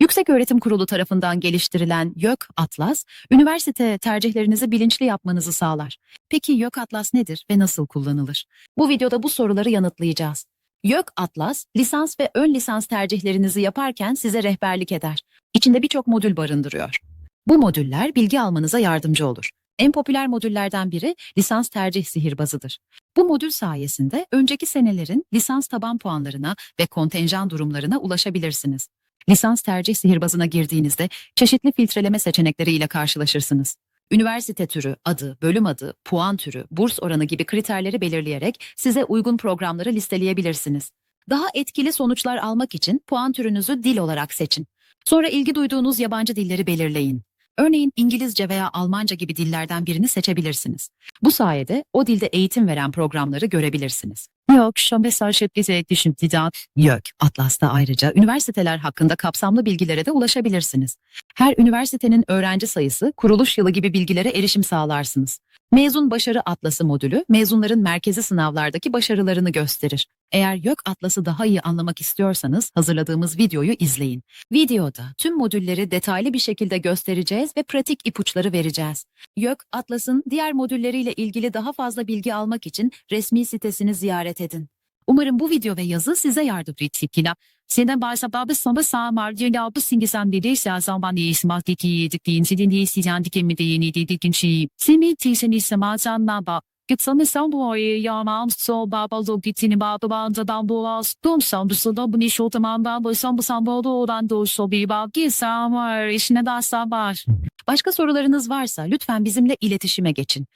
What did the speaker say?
Yükseköğretim Kurulu tarafından geliştirilen YÖK Atlas, üniversite tercihlerinizi bilinçli yapmanızı sağlar. Peki YÖK Atlas nedir ve nasıl kullanılır? Bu videoda bu soruları yanıtlayacağız. YÖK Atlas, lisans ve ön lisans tercihlerinizi yaparken size rehberlik eder. İçinde birçok modül barındırıyor. Bu modüller bilgi almanıza yardımcı olur. En popüler modüllerden biri lisans tercih sihirbazıdır. Bu modül sayesinde önceki senelerin lisans taban puanlarına ve kontenjan durumlarına ulaşabilirsiniz. Lisans tercih sihirbazına girdiğinizde çeşitli filtreleme seçenekleriyle karşılaşırsınız. Üniversite türü, adı, bölüm adı, puan türü, burs oranı gibi kriterleri belirleyerek size uygun programları listeleyebilirsiniz. Daha etkili sonuçlar almak için puan türünüzü dil olarak seçin. Sonra ilgi duyduğunuz yabancı dilleri belirleyin. Örneğin İngilizce veya Almanca gibi dillerden birini seçebilirsiniz. Bu sayede o dilde eğitim veren programları görebilirsiniz. Yok, şu mesaj bize düşündüğün Yok, Atlas'ta ayrıca üniversiteler hakkında kapsamlı bilgilere de ulaşabilirsiniz. Her üniversitenin öğrenci sayısı, kuruluş yılı gibi bilgilere erişim sağlarsınız. Mezun Başarı Atlası modülü, mezunların merkezi sınavlardaki başarılarını gösterir. Eğer YÖK Atlas'ı daha iyi anlamak istiyorsanız hazırladığımız videoyu izleyin. Videoda tüm modülleri detaylı bir şekilde göstereceğiz ve pratik ipuçları vereceğiz. YÖK Atlas'ın diğer modülleriyle ilgili daha fazla bilgi almak için resmi sitesini ziyaret edin. Umarım bu video ve yazı size yardımcı ettikler. Senden başlaba sonra sağ marjinal bu singisem dedi şahsan değişmez diki yedik dincilin değişeceğin dikemi de yeni dedik inşi. Şey. Semin teyzen istemezsen baba. Gitsen sen bu ayı yağmam sol baba zor gittiğini baba bandadan boğaz. Tüm sandırsında bu neşe otaman ben başan bu sambalda olan doğuşu bir bak gitsem var işine dersen var. Başka sorularınız varsa lütfen bizimle iletişime geçin.